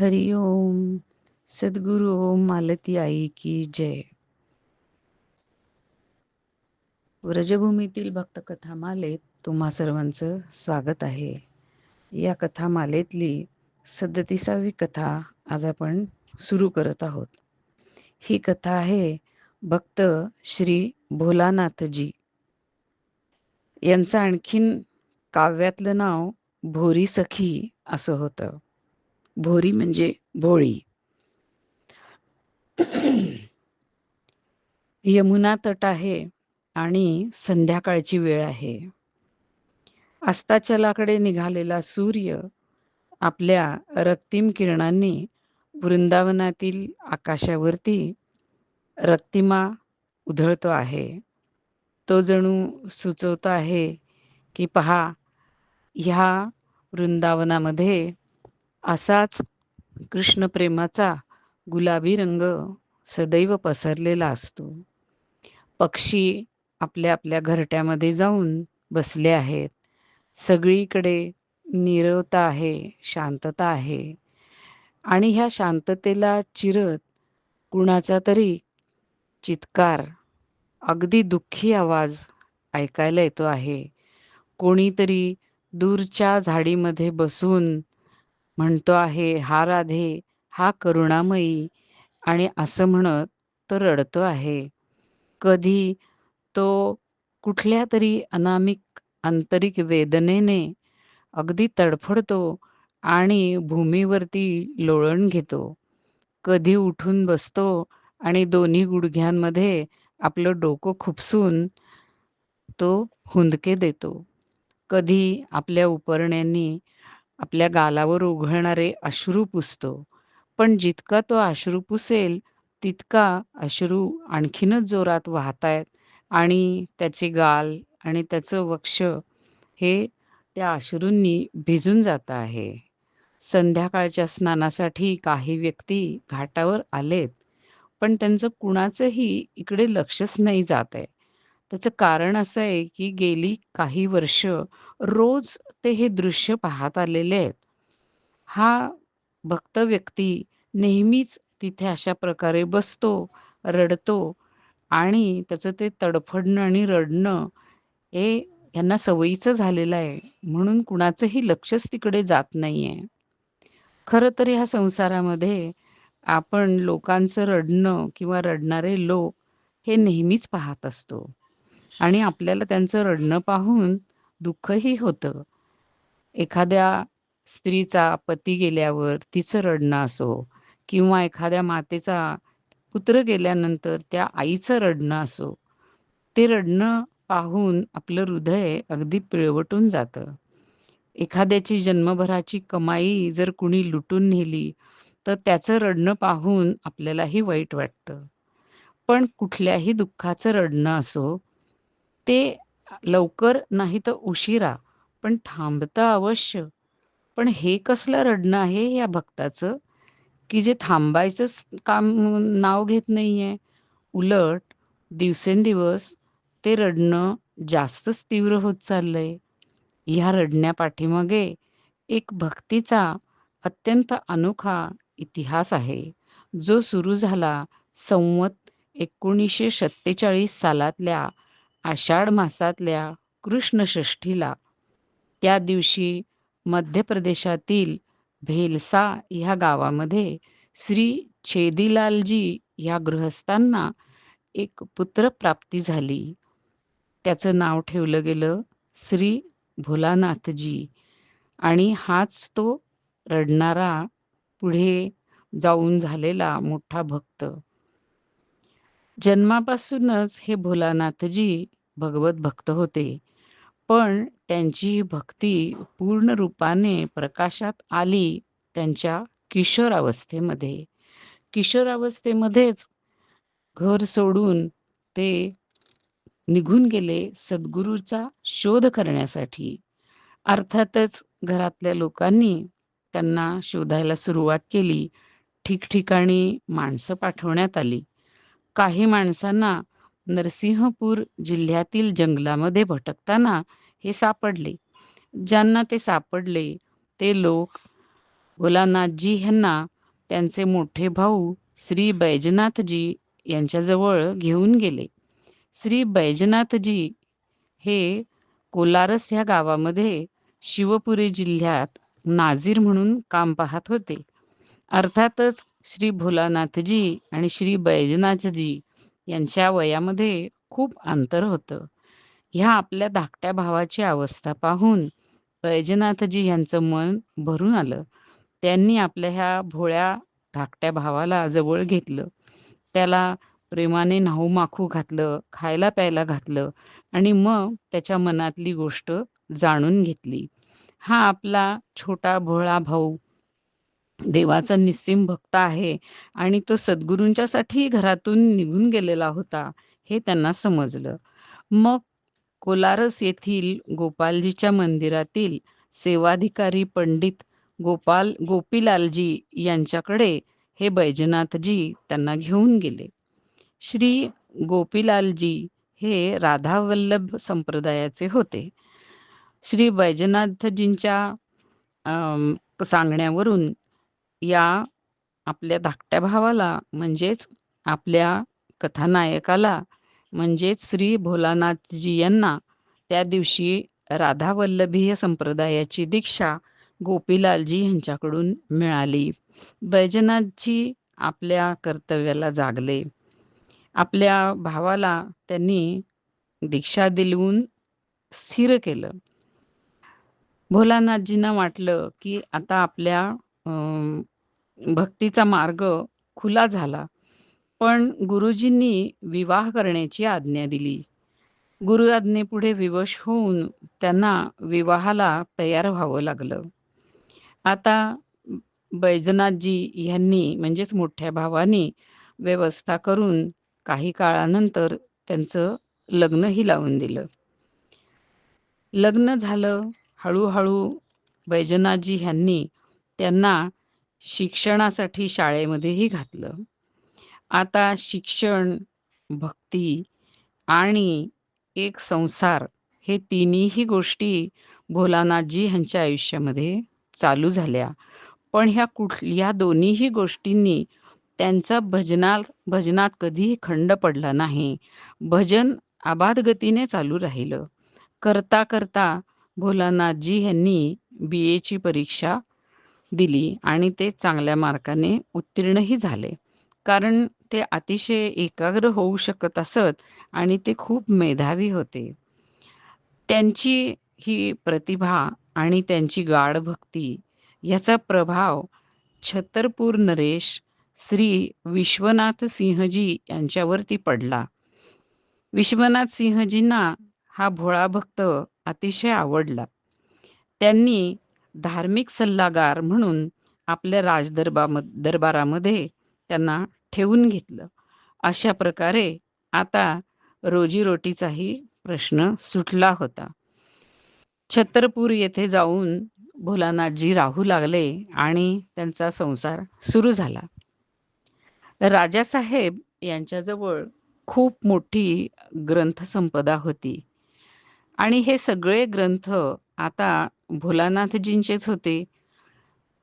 हरि ओम सद्गुरु ओम मालती आई की जय. व्रजभूमीतील भक्त कथामालेत तुम्हा सर्वांचं स्वागत आहे. या कथामालेतली सदतीसावी कथा आज आपण सुरू करत आहोत. ही कथा आहे भक्त श्री भोलानाथजी. यांचं आणखीन काव्यातलं नाव भोरी सखी असं होतं. भोरी म्हणजे भोळी. यमुना तट आहे आणि संध्याकाळची वेळ आहे. अस्ताचलाकडे निघालेला सूर्य आपल्या रक्तिम किरणांनी वृंदावनातील आकाशावरती रक्तिमा उधळतो आहे. तो जणू सुचवतो आहे की पहा ह्या वृंदावनामध्ये असाच कृष्णप्रेमाचा गुलाबी रंग सदैव पसरलेला असतो. पक्षी आपल्या आपल्या घरट्यामध्ये जाऊन बसले आहेत. सगळीकडे निरवता आहे शांतता आहे. आणि ह्या शांततेला चिरत कुणाचा तरी चित्कार अगदी दुःखी आवाज ऐकायला येतो आहे. कोणीतरी दूरच्या झाडीमध्ये बसून म्हणतो आहे हा राधे हा करुणामयी. आणि असं म्हणत तो रडतो आहे. कधी तो कुठल्या तरी अनामिक आंतरिक वेदनेने अगदी तडफडतो आणि भूमीवरती लोळण घेतो. कधी उठून बसतो आणि दोन्ही गुडघ्यांमध्ये आपलं डोकं खुपसून तो हुंदके देतो. कधी आपल्या उपरण्यांनी आपल्या गालावर उघळणारे अश्रू पुसतो. पण जितका तो अश्रू पुसेल तितका अश्रू आणखीनच जोरात वाहतायत आणि त्याचे गाल आणि त्याचं वक्ष हे त्या अश्रूंनी भिजून जात आहे. संध्याकाळच्या स्नानासाठी काही व्यक्ती घाटावर आलेत पण त्यांचं कुणाचंही इकडे लक्षच नाही जात आहे त्याचं कारण असं आहे की गेली काही वर्ष रोज ते हे दृश्य पाहत आलेले आहेत. हा भक्त व्यक्ती नेहमीच तिथे अशा प्रकारे बसतो रडतो आणि त्याचं ते तडफडणं आणि रडणं हे यांना सवयीचं झालेलं आहे. म्हणून कुणाचंही लक्षच तिकडे जात नाही आहे खरं तर ह्या संसारामध्ये आपण लोकांचं रडणं किंवा रडणारे लोक हे नेहमीच पाहत असतो. आणि आपल्याला त्यांचं रडणं पाहून दुःखही होतं. एखाद्या स्त्रीचा पती गेल्यावर तिचं रडणं असो किंवा एखाद्या मातेचा पुत्र गेल्यानंतर त्या आईचं रडणं असो ते रडणं पाहून आपलं हृदय अगदी पिळवटून जातं. एखाद्याची जन्मभराची कमाई जर कुणी लुटून नेली तर त्याचं रडणं पाहून आपल्यालाही वाईट वाटतं. पण कुठल्याही दुःखाचं रडणं असो ते लवकर नाही तर उशिरा. पण थांबतं अवश्य. पण हे कसलं रडणं आहे या भक्ताचं? की जे थांबायचंच काम नाव घेत नाही आहे उलट दिवसेंदिवस ते रडणं जास्तच तीव्र होत चाललंय. ह्या रडण्या पाठीमागे एक भक्तीचा अत्यंत अनोखा इतिहास आहे. जो सुरू झाला संवत एकोणीसशे सत्तेचाळीस सालातल्या आषाढ मासातल्या कृष्णषष्ठीला. त्या दिवशी मध्य प्रदेशातील भेलसा ह्या गावामध्ये श्री छेदीलालजी ह्या गृहस्थांना एक पुत्रप्राप्ती झाली. त्याचं नाव ठेवलं गेलं श्री भोलानाथजी आणि हाच तो रडणारा पुढे जाऊन झालेला मोठा भक्त. जन्मापासूनच हे भोलानाथजी भगवत भक्त होते. पण त्यांची भक्ती पूर्ण रूपाने प्रकाशात आली त्यांच्या किशोरावस्थेमध्ये. किशोरावस्थेमध्येच घर सोडून ते निघून गेले सद्गुरूचा शोध करण्यासाठी. अर्थातच घरातल्या लोकांनी त्यांना शोधायला सुरुवात केली. ठिकठिकाणी माणसं पाठवण्यात आली. काही माणसांना नरसिंहपूर जिल्ह्यातील जंगलामध्ये भटकताना हे सापडले. ज्यांना ते सापडले ते लोक भोलानाथजी ह्यांना त्यांचे मोठे भाऊ श्री बैजनाथजी यांच्याजवळ घेऊन गेले. श्री बैजनाथजी हे कोलारस ह्या गावामध्ये शिवपुरी जिल्ह्यात नाझीर म्हणून काम पाहत होते. अर्थातच श्री भोलानाथजी आणि श्री बैजनाथजी यांच्या वयामध्ये खूप अंतर होतं. ह्या आपल्या धाकट्या भावाची अवस्था पाहून वैजनाथजी यांचं मन भरून आलं. त्यांनी आपल्या ह्या भोळ्या धाकट्या भावाला जवळ घेतलं. त्याला प्रेमाने न्हाऊ माखू घातलं खायला प्यायला घातलं आणि मग त्याच्या मनातली गोष्ट जाणून घेतली. हा आपला छोटा भोळा भाऊ देवाचा निस्सीम भक्त आहे आणि तो सद्गुरूंच्यासाठी घरातून निघून गेलेला होता हे त्यांना समजलं. मग कोलारस येथील गोपालजीच्या मंदिरातील सेवाधिकारी पंडित गोपाल गोपीलालजी यांच्याकडे हे बैजनाथजी त्यांना घेऊन गेले. श्री गोपीलालजी हे राधावल्लभ संप्रदायाचे होते. श्री बैजनाथजींच्या सांगण्यावरून या आपल्या धाकट्या भावाला म्हणजेच आपल्या कथानायकाला म्हणजेच श्री भोलानाथजी यांना त्या दिवशी राधावल्लभीय संप्रदायाची दीक्षा गोपीलालजी यांच्याकडून मिळाली. बैजनाथजी आपल्या कर्तव्याला जागले. आपल्या भावाला त्यांनी दीक्षा दिलवून स्थिर केलं. भोलानाथजींना वाटलं की आता आपल्या भक्तीचा मार्ग खुला झाला. पण गुरुजींनी विवाह करण्याची आज्ञा दिली. गुरु आज्ञेपुढे विवश होऊन त्यांना विवाहाला तयार व्हावं लागलं. आता बैजनाथजी यांनी म्हणजेच मोठ्या भावानी व्यवस्था करून काही काळानंतर त्यांचं लग्नही लावून दिलं. लग्न झालं. हळूहळू बैजनाथजी ह्यांनी त्यांना शिक्षणासाठी शाळेमध्येही घातलं. आता शिक्षण भक्ती आणि एक संसार हे तिन्ही गोष्टी भोलानाथजी ह्यांच्या आयुष्यामध्ये चालू झाल्या. पण ह्या कुठल्या दोन्हीही गोष्टींनी त्यांचा भजनात भजनात कधीही खंड पडला नाही. भजन आबाद गतीने चालू राहिलं. करता करता भोलानाथजी यांनी बी एची परीक्षा दिली आणि ते चांगल्या मार्काने उत्तीर्णही झाले. कारण ते अतिशय एकाग्र होऊ शकत असत आणि ते खूप मेधावी होते. त्यांची ही प्रतिभा आणि त्यांची गाढ भक्ती याचा प्रभाव छतरपूर नरेश श्री विश्वनाथ सिंहजी यांच्यावरती पडला. विश्वनाथ सिंहजींना हा भोळा भक्त अतिशय आवडला. त्यांनी धार्मिक सल्लागार म्हणून आपल्या राजदरबा दरबारामध्ये त्यांना ठेवून घेतलं. अशा प्रकारे आता रोजीरोटीचाही प्रश्न सुटला होता. छत्रपूर येथे जाऊन भोलानाथजी राहू लागले आणि त्यांचा संसार सुरू झाला. राजासाहेब यांच्याजवळ खूप मोठी ग्रंथसंपदा होती. आणि हे सगळे ग्रंथ आता भोलानाथजींचेच होते.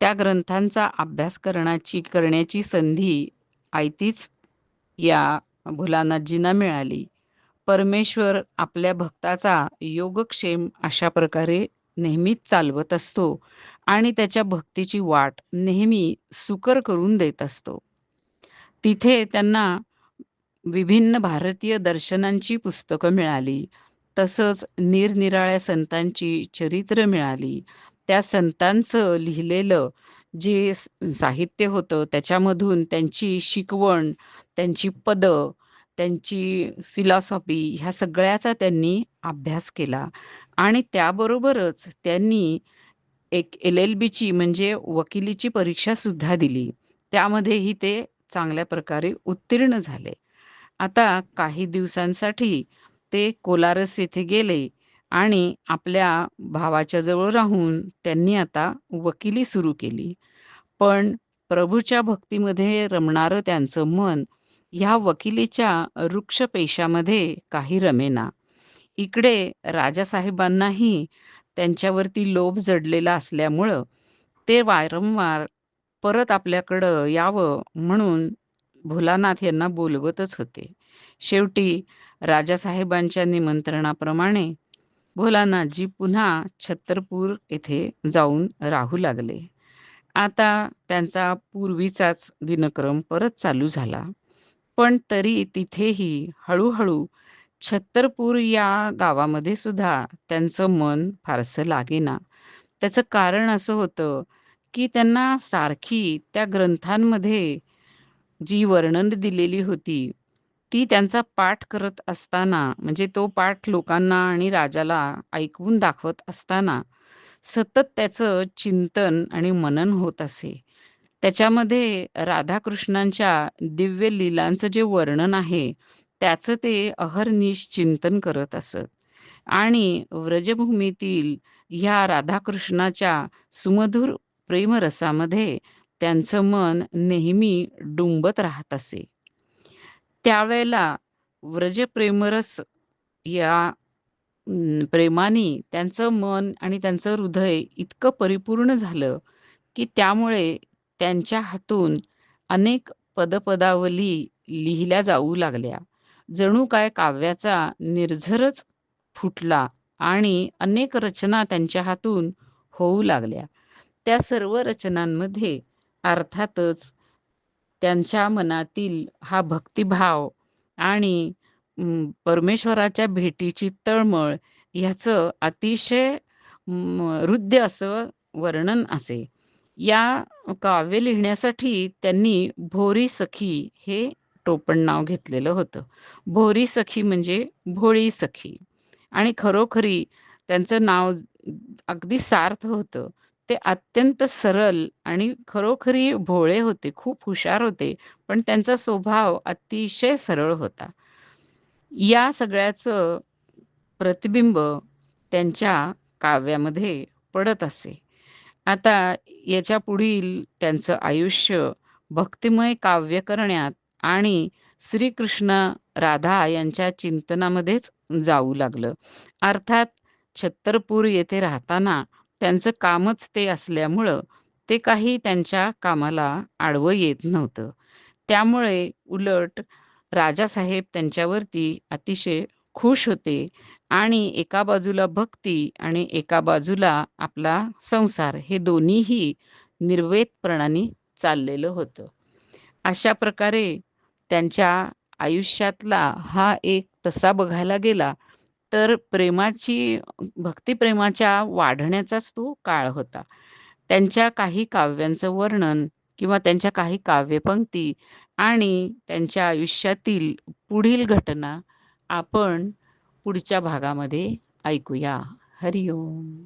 त्या ग्रंथांचा अभ्यास करण्याची करण्याची संधी आयतीच या भोलानाथजींना मिळाली. परमेश्वर आपल्या भक्ताचा योगक्षेम अशा प्रकारे नेहमीच चालवत असतो आणि त्याच्या भक्तीची वाट नेहमी सुकर करून देत असतो. तिथे त्यांना विभिन्न भारतीय दर्शनांची पुस्तकं मिळाली. तसंच निरनिराळ्या संतांची चरित्र मिळाली. त्या संतांचं लिहिलेलं जे साहित्य होतं त्याच्यामधून त्यांची शिकवण त्यांची पदं त्यांची फिलॉसॉफी ह्या सगळ्याचा त्यांनी अभ्यास केला. आणि त्याबरोबरच त्यांनी एक एल एल बीची म्हणजे वकिलीची परीक्षासुद्धा दिली. त्यामध्येही ते चांगल्या प्रकारे उत्तीर्ण झाले. आता काही दिवसांसाठी ते कोलारस येथे गेले आणि आपल्या भावाच्या जवळ राहून त्यांनी आता वकिली सुरू केली. पण प्रभूच्या भक्तीमध्ये रमणारं त्यांचं मन ह्या वकिलीच्या वृक्ष पेशामध्ये काही रमेना. इकडे राजासाहेबांनाही त्यांच्यावरती लोभ जडलेला असल्यामुळं ते वारंवार परत आपल्याकडं यावं म्हणून भोलानाथ यांना बोलवतच होते. शेवटी राजासाहेबांच्या निमंत्रणाप्रमाणे भोलानाथजी पुन्हा छत्तरपूर येथे जाऊन राहू लागले. आता त्यांचा पूर्वीचाच दिनक्रम परत चालू झाला. पण तरी तिथेही हळूहळू छत्तरपूर या गावामध्ये सुद्धा त्यांचं मन फारसं लागेना. त्याचं कारण असं होतं की त्यांना सारखी त्या ग्रंथांमध्ये जी वर्णन दिलेली होती ती त्यांचा पाठ करत असताना म्हणजे तो पाठ लोकांना आणि राजाला ऐकवून दाखवत असताना सतत त्याचं चिंतन आणि मनन होत असे. त्याच्यामध्ये राधाकृष्णांच्या दिव्य लीलांचं जे वर्णन आहे त्याचं ते अहर्निश चिंतन करत असत. आणि व्रजभूमीतील ह्या राधाकृष्णाच्या सुमधुर प्रेमरसामध्ये त्यांचं मन नेहमी डुंबत राहत असे. त्यावेळेला व्रजप्रेमरस या प्रेमाने त्यांचं मन आणि त्यांचं हृदय इतकं परिपूर्ण झालं की त्यामुळे त्यांच्या हातून अनेक पदपदावली लिहिल्या जाऊ लागल्या. जणू काय काव्याचा निर्झरच फुटला आणि अनेक रचना त्यांच्या हातून होऊ लागल्या. त्या सर्व रचनांमध्ये अर्थातच त्यांच्या मनातील हा भक्तिभाव आणि परमेश्वराच्या भेटीची तळमळ ह्याचं अतिशय हृदय असं वर्णन असे. या काव्य लिहिण्यासाठी त्यांनी भोरी सखी हे टोपण नाव घेतलेलं होतं. भोरी सखी म्हणजे भोळी सखी. आणि खरोखरी त्यांचं नाव अगदी सार्थ होतं. ते अत्यंत सरल आणि खरोखरी भोळे होते खूप हुशार होते पण त्यांचा स्वभाव अतिशय सरळ होता. या सगळ्याचं प्रतिबिंब त्यांच्या काव्यामध्ये पडत असे. आता याच्या पुढील त्यांचं आयुष्य भक्तिमय काव्य करण्यात आणि श्रीकृष्ण राधा यांच्या चिंतनामध्येच जाऊ लागलं. अर्थात छत्तरपूर येथे राहताना त्यांचं कामच ते असल्यामुळं ते काही त्यांच्या कामाला आडवं येत नव्हतं. त्यामुळे उलट राजासाहेब त्यांच्यावरती अतिशय खुश होते आणि एका बाजूला भक्ती आणि एका बाजूला आपला संसार हे दोन्हीही निर्वेदपणाने चाललेलं होतं. अशा प्रकारे त्यांच्या आयुष्यातला हा एक तसा बघायला गेला तर प्रेमाची भक्तिप्रेमाच्या वाढण्याचाच तो काळ होता. त्यांच्या काही काव्यांचं वर्णन किंवा त्यांच्या काही काव्यपंक्ती आणि त्यांच्या आयुष्यातील पुढील घटना आपण पुढच्या भागामध्ये ऐकूया. हरिओम.